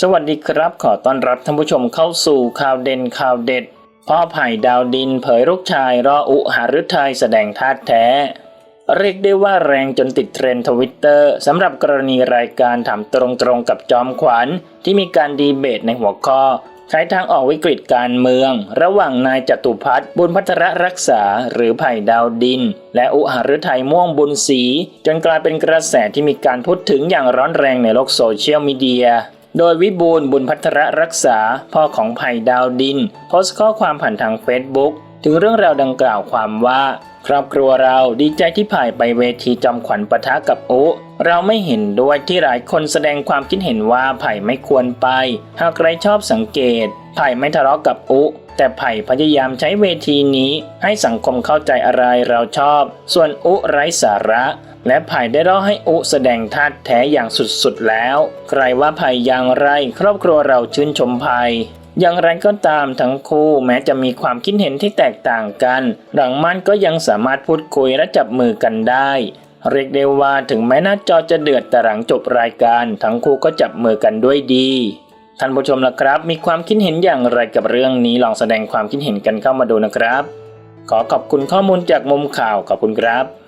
สวัสดีครับขอต้อนรับท่านผู้ชมเข้าสู่ข่าวเด่นข่าวเด็ด พ่อไผ่ดาวดินเผยลูกชายรออุหาฤทัยแสดงท่าแท้ เรียกได้ว่าแรงจนติดเทรนด์ทวิตเตอร์สำหรับกรณีรายการถามตรงๆกับจอมขวัญ ที่มีการดีเบตในหัวข้อ ใช้ทางออกวิกฤตการเมือง ระหว่างนายจตุพัฒน์บุญพัทรรักษาหรือไผ่ดาวดิน และอุหฤทัยม่วงบุญศรีจนกลายเป็นกระแสที่มีการพูดถึงอย่างร้อนแรงในโลกโซเชียลมีเดีย โดยวิบูลย์บุญพัทรรักษาพ่อของไผ่ดาวดิน โพสต์ข้อความผ่านทางเฟซบุ๊กถึงเรื่องราวดังกล่าวความว่า ครอบครัวเราดีใจที่ไผ่ไปเวทีจอมขวัญปะทะกับอุเราไม่เห็นด้วยที่หลายคนแสดงความคิดเห็นว่าไผ่ไม่ควรไป หากใครชอบสังเกต ไผ่ไม่ทะเลาะกับอุ แต่ไผ่พยายามใช้เวทีนี้ ให้สังคมเข้าใจอะไรเราชอบ ส่วนอุไร้สาระ และไผ่ได้เล่าให้อุแสดงท่าแท้อย่างสุดๆแล้ว ใครว่าไผ่อย่างไรครอบครัวเราชื่นชมไผ่อย่างไรก็ตามทั้งคู่แม้จะมีความคิดเห็นที่แตกต่างกัน หลังมั่นก็ยังสามารถพูดคุยและจับมือกันได้ เรียกได้ว่าถึงแม้หน้าจอจะเดือดแต่หลังจบรายการ ทั้งคู่ก็จับมือกันด้วยดีท่านผู้ชมล่ะครับ มีความคิดเห็นอย่างไรกับเรื่องนี้ลองแสดงความคิดเห็นกันเข้ามาดูนะครับ ขอขอบคุณข้อมูลจากมุมข่าวขอบคุณครับ